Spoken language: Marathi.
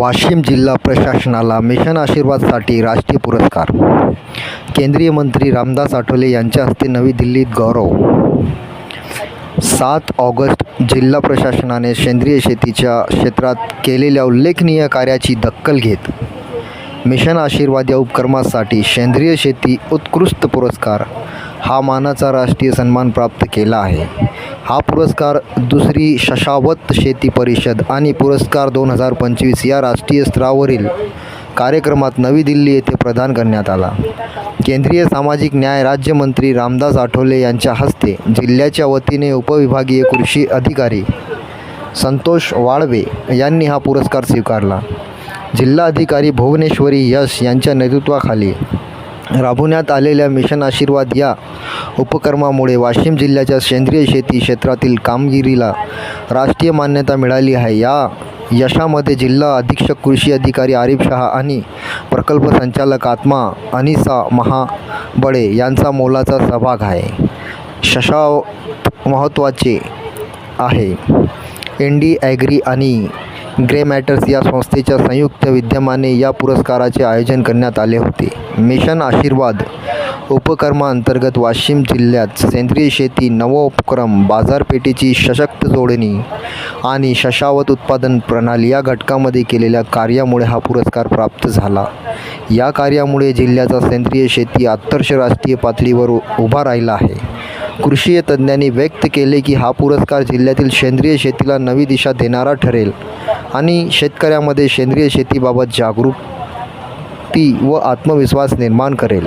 वाशिम जिल्हा प्रशासनाला मिशन आशीर्वादसाठी राष्ट्रीय पुरस्कार. केंद्रीय मंत्री रामदास आठवले यांच्या हस्ते नवी दिल्लीत गौरव. सात ऑगस्ट जिल्हा प्रशासनाने सेंद्रिय शेतीच्या क्षेत्रात केलेल्या उल्लेखनीय कार्याची दक्कल घेत मिशन आशीर्वाद या उपक्रमासाठी सेंद्रिय शेती उत्कृष्ट पुरस्कार हा मानाचा राष्ट्रीय सन्मान प्राप्त केला आहे. हा पुरस्कार दुसरी शशावत शेती परिषद आणि पुरस्कार दोन हजार पंचवीस या राष्ट्रीय स्तरावरील कार्यक्रमात नवी दिल्ली येथे प्रदान करण्यात आला. केंद्रीय सामाजिक न्याय राज्यमंत्री रामदास आठवले यांच्या हस्ते जिल्ह्याच्या वतीने उपविभागीय कृषी अधिकारी संतोष वाळवे यांनी हा पुरस्कार स्वीकारला. जिल्हाधिकारी भुवनेश्वरी यश यांच्या नेतृत्वाखाली राबवण्यात आलेल्या मिशन आशीर्वाद या उपक्रमामुळे वाशिम जिल्ह्याच्या सेंद्रिय शेती क्षेत्रातील कामगिरीला राष्ट्रीय मान्यता मिळाली आहे. या यशामध्ये जिल्हा अधीक्षक कृषी अधिकारी आरिफ शहा आणि प्रकल्प संचालक आत्मा अनिसा महाबळे यांचा मोलाचा सहभाग आहे. शशाव महत्त्वाचे आहे. एन डी ॲग्री आणि ग्रे मॅटर्स या संस्थेच्या संयुक्त विद्यमाने या पुरस्काराचे आयोजन करण्यात आले होते. मिशन आशीर्वाद उपक्रमाअंतर्गत वाशिम जिल्ह्यात सेंद्रिय शेती नवोपक्रम बाजारपेठेची सशक्त जोडणी आणि शशावत उत्पादन प्रणाली या घटकामध्ये केलेल्या कार्यामुळे हा पुरस्कार प्राप्त झाला. या कार्यामुळे जिल्ह्याचा सेंद्रिय शेती आदर्श राष्ट्रीय पातळीवर उभा राहिला आहे. कृषी तज्ज्ञांनी व्यक्त केले की हा पुरस्कार जिल्ह्यातील सेंद्रिय शेतीला नवी दिशा देणारा ठरेल. आणि शेतकऱ्यामध्ये सेंद्रिय शेतीबाबत जागरूकती व आत्मविश्वास निर्माण करेल.